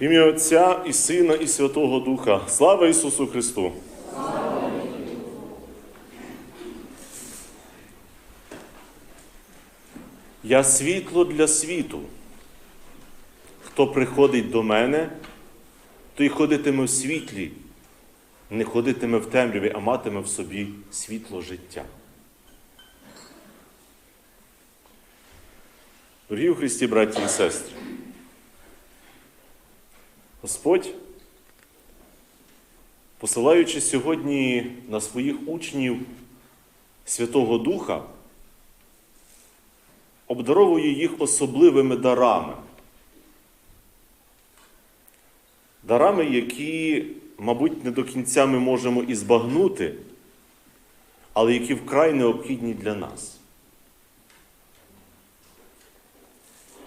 В ім'я Отця і Сина, і Святого Духа. Слава Ісусу Христу! Я світло для світу. Хто приходить до мене, той ходитиме в світлі, не ходитиме в темряві, а матиме в собі світло життя. Дорогі у Христі, браті і сестри, Господь, посилаючи сьогодні на своїх учнів Святого Духа, обдаровує їх особливими дарами. Дарами, які, мабуть, не до кінця ми можемо і збагнути, але які вкрай необхідні для нас.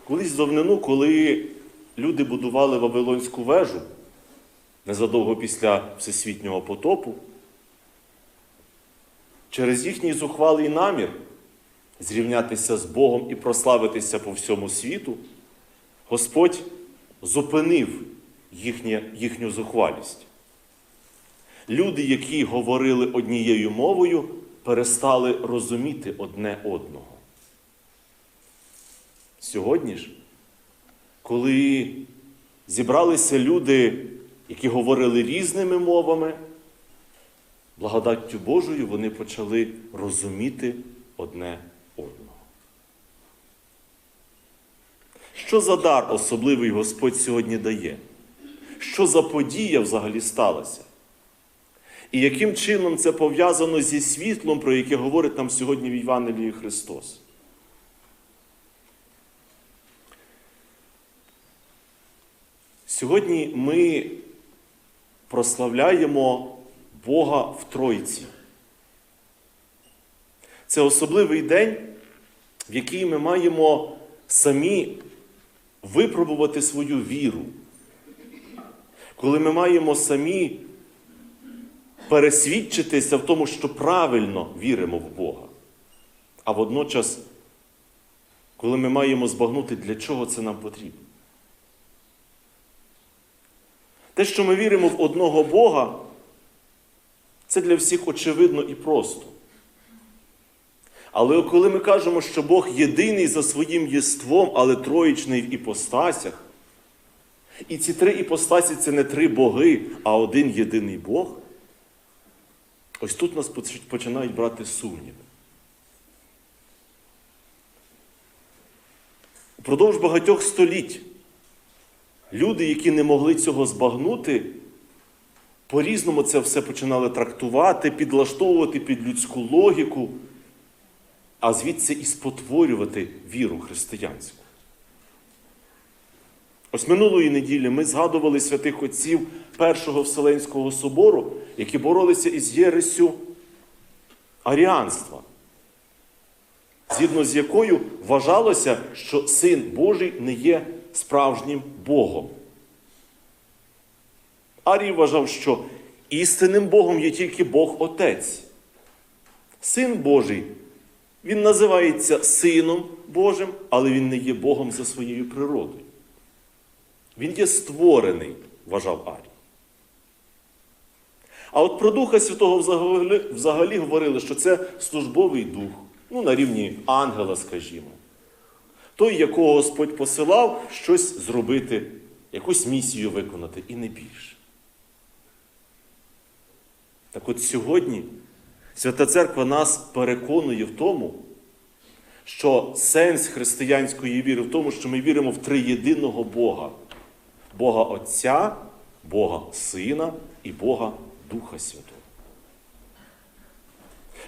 Колись давнину, коли люди будували Вавилонську вежу незадовго після Всесвітнього потопу, через їхній зухвалий намір зрівнятися з Богом і прославитися по всьому світу, Господь зупинив їхнє, їхню зухвалість. Люди, які говорили однією мовою, перестали розуміти одне одного. Сьогодні ж, коли зібралися люди, які говорили різними мовами, благодаттю Божою вони почали розуміти одне одного. Що за дар особливий Господь сьогодні дає? Що за подія взагалі сталася? І яким чином це пов'язано зі світлом, про яке говорить нам сьогодні в Євангелії Христос? Сьогодні ми прославляємо Бога в Тройці. Це особливий день, в який ми маємо самі випробувати свою віру. Коли ми маємо самі пересвідчитися в тому, що правильно віримо в Бога. А водночас, коли ми маємо збагнути, для чого це нам потрібно. Те, що ми віримо в одного Бога, це для всіх очевидно і просто. Але коли ми кажемо, що Бог єдиний за своїм єством, але троїчний в іпостасях, і ці три іпостасі це не три боги, а один єдиний Бог, ось тут нас починають брати сумніви. Упродовж багатьох століть люди, які не могли цього збагнути, по-різному це все починали трактувати, підлаштовувати під людську логіку, а звідси і спотворювати віру християнську. Ось минулої неділі ми згадували святих отців Першого Вселенського собору, які боролися із Єресю аріанства, згідно з якою вважалося, що Син Божий не є справжнім Богом. Арій вважав, що істинним Богом є тільки Бог Отець. Син Божий, він називається Сином Божим, але він не є Богом за своєю природою. Він є створений, вважав Арій. А от про Духа Святого взагалі, взагалі говорили, що це службовий дух, ну, на рівні ангела, скажімо. Той, якого Господь посилав щось зробити, якусь місію виконати, і не більше. Так от сьогодні Свята Церква нас переконує в тому, що сенс християнської віри в тому, що ми віримо в триєдиного Бога. Бога Отця, Бога Сина і Бога Духа Святого.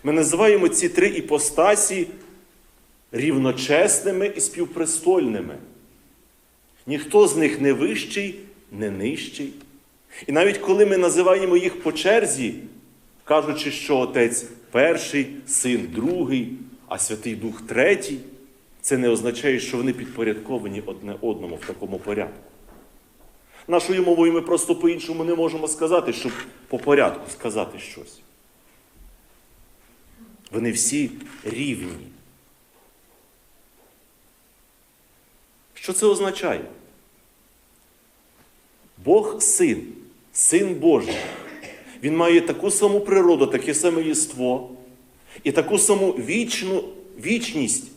Ми називаємо ці три іпостасі рівночесними і співпрестольними. Ніхто з них не вищий, не нижчий. І навіть коли ми називаємо їх по черзі, кажучи, що Отець перший, син другий, а Святий Дух третій, це не означає, що вони підпорядковані одне одному в такому порядку. Нашою мовою ми просто по-іншому не можемо сказати, щоб по порядку сказати щось. Вони всі рівні. Що це означає? Бог син, син Божий. Він має таку саму природу, таке саме єство і таку саму вічну вічність,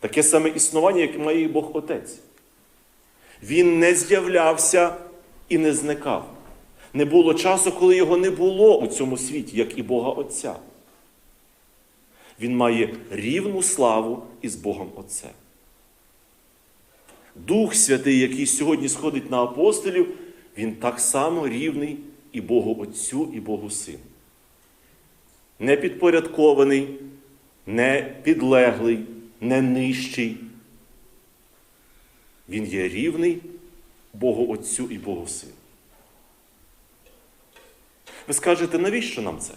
таке саме існування, як має і Бог Отець. Він не з'являвся і не зникав. Не було часу, коли його не було у цьому світі, як і Бога Отця. Він має рівну славу із Богом Отцем. Дух Святий, який сьогодні сходить на апостолів, він так само рівний і Богу Отцю, і Богу Сину. Не підпорядкований, не підлеглий, не нижчий. Він є рівний Богу Отцю і Богу Сину. Ви скажете, навіщо нам це?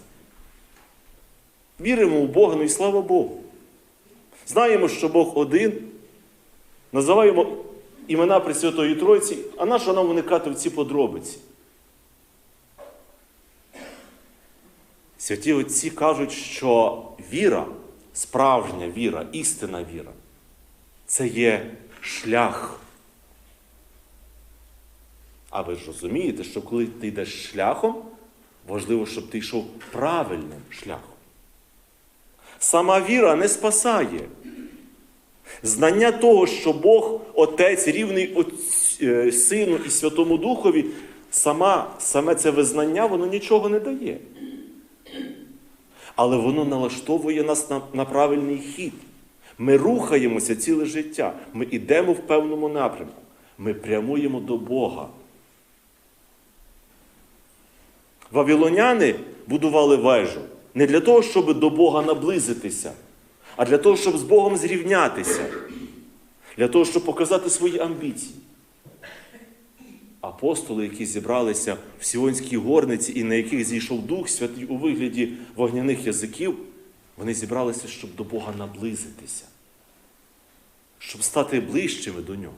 Віримо в Бога, ну і слава Богу. Знаємо, що Бог один, називаємо імена Пресвятої Тройці, а на що нам уникати в ці подробиці? Святі Отці кажуть, що віра, справжня віра, істинна віра це є шлях. А ви ж розумієте, що коли ти йдеш шляхом, важливо, щоб ти йшов правильним шляхом. Сама віра не спасає. Знання того, що Бог Отець рівний е, Сину і Святому Духові, сама, саме це визнання, воно нічого не дає. Але воно налаштовує нас на, на правильний хід. Ми рухаємося ціле життя. Ми йдемо в певному напрямку. Ми прямуємо до Бога. Вавилоняни будували вежу не для того, щоб до Бога наблизитися, а для того, щоб з Богом зрівнятися, для того, щоб показати свої амбіції. Апостоли, які зібралися в Сіонській горниці і на яких зійшов Дух Святий у вигляді вогняних язиків, вони зібралися, щоб до Бога наблизитися, щоб стати ближчими до нього.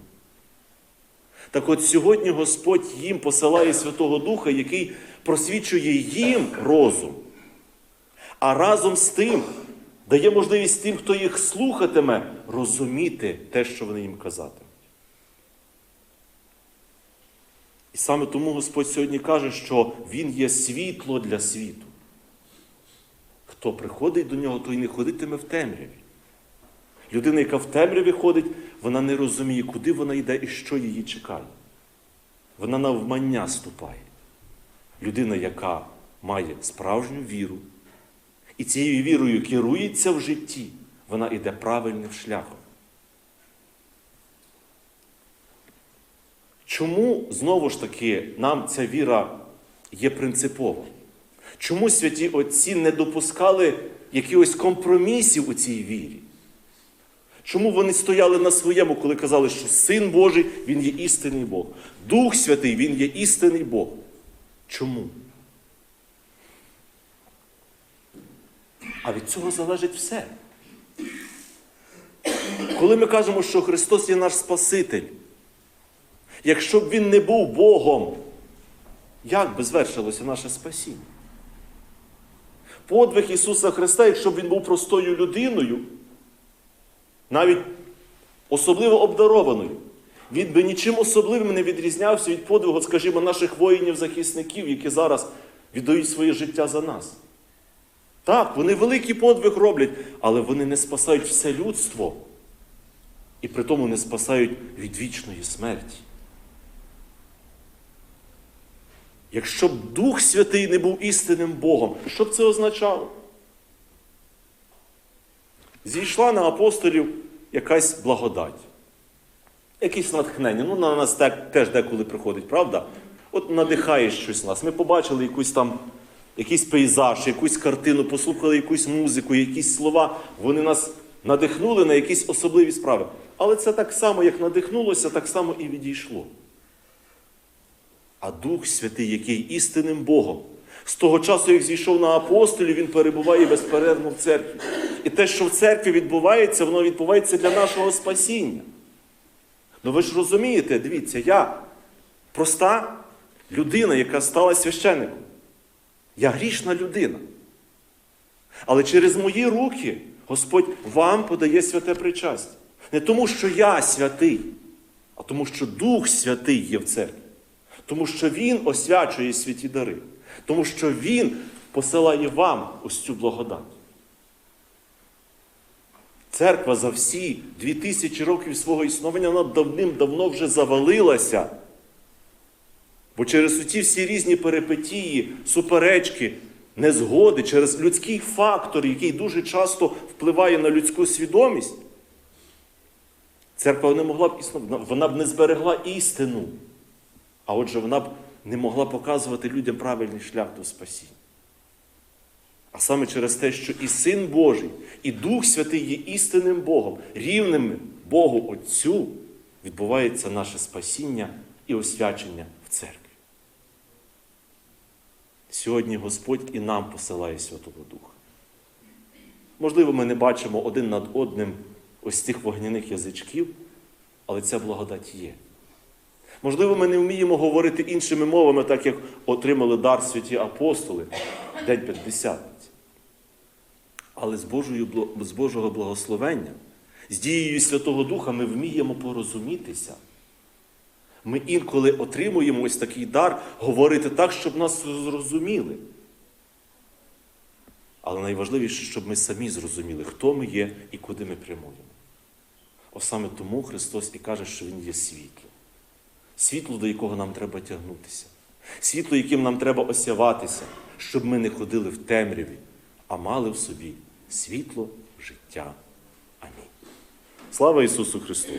Так от сьогодні Господь їм посилає Святого Духа, який просвічує їм розум, а разом з тим дає можливість тим, хто їх слухатиме, розуміти те, що вони їм казатимуть. І саме тому Господь сьогодні каже, що Він є світло для світу. Хто приходить до нього, той не ходитиме в темряві. Людина, яка в темряві ходить, вона не розуміє, куди вона йде і що її чекає. Вона навмання ступає. Людина, яка має справжню віру, і цією вірою керується в житті, вона йде правильним шляхом. Чому знову ж таки нам ця віра є принципова? Чому святі Отці не допускали якихось компромісів у цій вірі? Чому вони стояли на своєму, коли казали, що Син Божий Він є істинний Бог, Дух Святий Він є істинний Бог? Чому? А від цього залежить все. Коли ми кажемо, що Христос є наш Спаситель, якщо б Він не був Богом, як би звершилося наше спасіння? Подвиг Ісуса Христа, якщо б Він був простою людиною, навіть особливо обдарованою, він би нічим особливим не відрізнявся від подвигу, скажімо, наших воїнів-захисників, які зараз віддають своє життя за нас. Так, вони великий подвиг роблять, але вони не спасають все людство і при тому не спасають від вічної смерті. Якщо б Дух Святий не був істинним Богом, що б це означало? Зійшла на апостолів якась благодать, якесь натхнення. Ну, на нас так, теж деколи приходить, правда? От надихає щось нас. Ми побачили якусь там, якийсь пейзаж, якусь картину, послухали якусь музику, якісь слова. Вони нас надихнули на якісь особливі справи. Але це так само, як надихнулося, так само і відійшло. А Дух Святий, який істинним Богом, з того часу, як зійшов на апостолів, він перебуває безперервно в церкві. І те, що в церкві відбувається, воно відбувається для нашого спасіння. Ну ви ж розумієте, дивіться, я проста людина, яка стала священником. Я грішна людина. Але через мої руки Господь вам подає святе причастя. Не тому, що я святий, а тому, що Дух Святий є в церкві. Тому що Він освячує святі дари, тому що Він посилає вам ось цю благодать. Церква за всі дві тисячі років свого існування вона давним-давно вже завалилася. Бо через ці всі різні перипетії, суперечки, незгоди, через людський фактор, який дуже часто впливає на людську свідомість, церква не могла б існувати, вона б не зберегла істину. А отже, вона б не могла показувати людям правильний шлях до спасіння. А саме через те, що і Син Божий, і Дух Святий є істинним Богом, рівним Богу Отцю, відбувається наше спасіння і освячення в церкві. Сьогодні Господь і нам посилає Святого Духа. Можливо, ми не бачимо один над одним ось цих вогняних язичків, але ця благодать є. Можливо, ми не вміємо говорити іншими мовами, так як отримали дар святі апостоли День П'ятдесятниці. Але з, Божою, з Божого благословення, з дією Святого Духа ми вміємо порозумітися. Ми інколи отримуємо ось такий дар говорити так, щоб нас зрозуміли. Але найважливіше, щоб ми самі зрозуміли, хто ми є і куди ми прямуємо. Ось саме тому Христос і каже, що Він є світло. Світло, до якого нам треба тягнутися. Світло, яким нам треба осяватися, щоб ми не ходили в темряві, а мали в собі світло життя. Амінь. Слава Ісусу Христу!